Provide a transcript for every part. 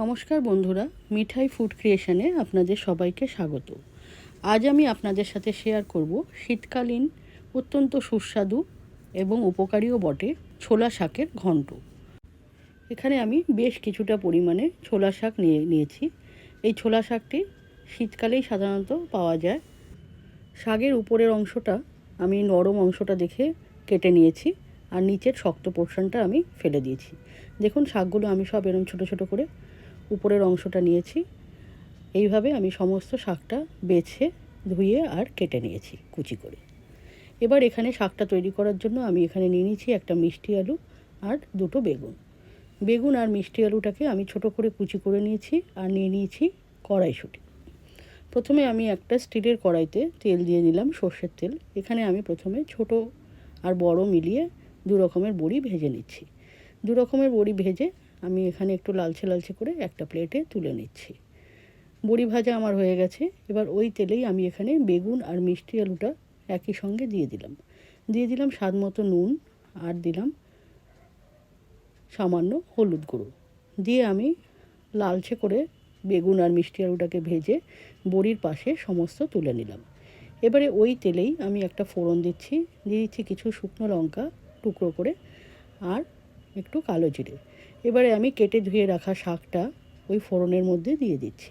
নমস্কার বন্ধুরা, মিঠাই ফুড ক্রিয়েশনে আপনাদের সবাইকে স্বাগত। আজ আমি আপনাদের সাথে শেয়ার করব শীতকালীন, অত্যন্ত সুস্বাদু এবং উপকারীও বটে ছোলা শাকের ঘন্ট। এখানে আমি বেশ কিছুটা পরিমাণে ছোলা শাক নিয়ে নিয়েছি। এই ছোলা শাকটি শীতকালেই সাধারণত পাওয়া যায়। শাকের উপরের অংশটা আমি নরম অংশটা দেখে কেটে নিয়েছি আর নিচের শক্ত পোর্শনটা আমি ফেলে দিয়েছি। দেখুন, শাকগুলো আমি সব এরম ছোটো ছোটো করে উপরের অংশটা নিয়েছি। এইভাবে আমি সমস্ত শাকটা বেছে, ধুয়ে আর কেটে নিয়েছি কুচি করে। এবার এখানে শাকটা তৈরি করার জন্য আমি এখানে নিয়ে নিয়েছি একটা মিষ্টি আলু আর দুটো বেগুন। বেগুন আর মিষ্টি আলুটাকে আমি ছোট করে কুচি করে নিয়েছি আর নিয়ে নিয়েছি কড়াইশুঁটি। প্রথমে আমি একটা স্টিলের কড়াইতে তেল দিয়ে নিলাম সর্ষের তেল। এখানে আমি প্রথমে ছোট আর বড় মিলিয়ে দু রকমের বড়ি ভেজে নিচ্ছি। দু রকমের বড়ি ভেজে আমি এখানে একটু লালচে লালচে করে একটা প্লেটে তুলে নিচ্ছি। বড়ি ভাজা আমার হয়ে গেছে। এবার ওই তেলেই আমি এখানে বেগুন আর মিষ্টি আলুটা একই সঙ্গে দিয়ে দিলাম। দিয়ে দিলাম স্বাদ মতো নুন আর দিলাম সামান্য হলুদ গুঁড়ো। দিয়ে আমি লালচে করে বেগুন আর মিষ্টি আলুটাকে ভেজে বড়ির পাশে সমস্ত তুলে নিলাম। এবারে ওই তেলেই আমি একটা ফোড়ন দিচ্ছি। দিয়ে দিচ্ছি কিছু শুকনো লঙ্কা টুকরো করে আর একটু কালো জিরে। এবারে আমি কেটে ধুয়ে রাখা শাকটা ওই ফোড়নের মধ্যে দিয়ে দিচ্ছি।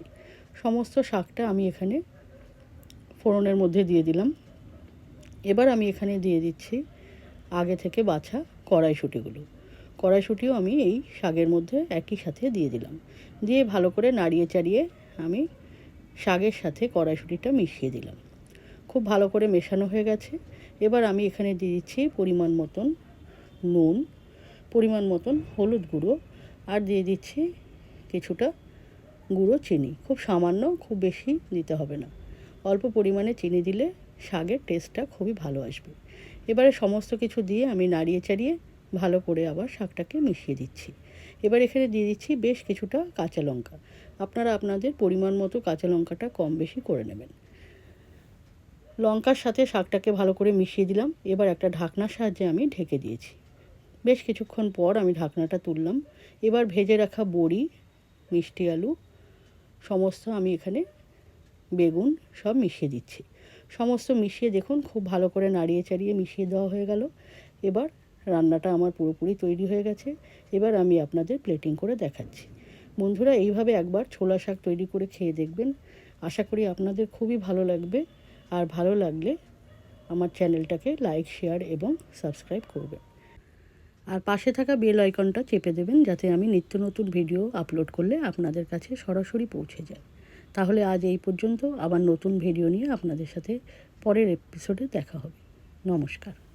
সমস্ত শাকটা আমি এখানে ফোড়নের মধ্যে দিয়ে দিলাম। এবার আমি এখানে দিয়ে দিচ্ছি আগে থেকে বাছা কড়াইশুঁটিগুলো। কড়াইশুঁটিও আমি এই শাকের মধ্যে একই সাথে দিয়ে দিলাম। দিয়ে ভালো করে নাড়িয়ে চাড়িয়ে আমি শাকের সাথে কড়াইশুঁটিটা মিশিয়ে দিলাম। খুব ভালো করে মেশানো হয়ে গেছে। এবার আমি এখানে দিয়ে দিচ্ছি পরিমাণ মতন নুন। পরিমাণ মতন হলুদ গুঁড়ো আর দিয়ে দিচ্ছি কিছুটা গুঁড়ো চিনি। খুব সামান্য, খুব বেশি দিতে হবে না। অল্প পরিমাণে চিনি দিলে শাকের টেস্টটা খুবই ভালো আসবে। এবারে সমস্ত কিছু দিয়ে আমি নাড়িয়ে চাড়িয়ে ভালো করে আবার শাকটাকে মিশিয়ে দিচ্ছি। এবার এখানে দিয়ে দিচ্ছি বেশ কিছুটা কাঁচা লঙ্কা। আপনারা আপনাদের পরিমাণ মতো কাঁচা লঙ্কাটা কম বেশি করে নেবেন। লঙ্কার সাথে শাকটাকে ভালো করে মিশিয়ে দিলাম। এবার একটা ঢাকনার সাহায্যে আমি ঢেকে দিয়েছি। বেশ কিছুক্ষণ পর আমি ঢাকনাটা তুললাম। এবার ভেজে রাখা বড়ি, মিষ্টি আলু, সমস্ত আমি এখানে বেগুন সব মিশিয়ে দিচ্ছি। সমস্ত মিশিয়ে দেখুন, খুব ভালো করে নাড়িয়ে চাড়িয়ে মিশিয়ে দেওয়া হয়ে গেল। এবার রান্নাটা আমার পুরোপুরি তৈরি হয়ে গেছে। এবার আমি আপনাদের প্লেটিং করে দেখাচ্ছি। বন্ধুরা, এইভাবে একবার ছোলা শাক তৈরি করে খেয়ে দেখবেন। আশা করি আপনাদের খুবই ভালো লাগবে। আর ভালো লাগলে আমার চ্যানেলটাকে লাইক শেয়ার এবং সাবস্ক্রাইব করবেন। আর পাশে থাকা বেল আইকনটা চেপে দেবেন যাতে আমি নিত্য নতুন ভিডিও আপলোড করলে আপনাদের কাছে সরাসরি পৌঁছে যায়। তাহলে আজ এই পর্যন্ত, আবার নতুন ভিডিও নিয়ে আপনাদের সাথে পরের এপিসোডে দেখা হবে। নমস্কার।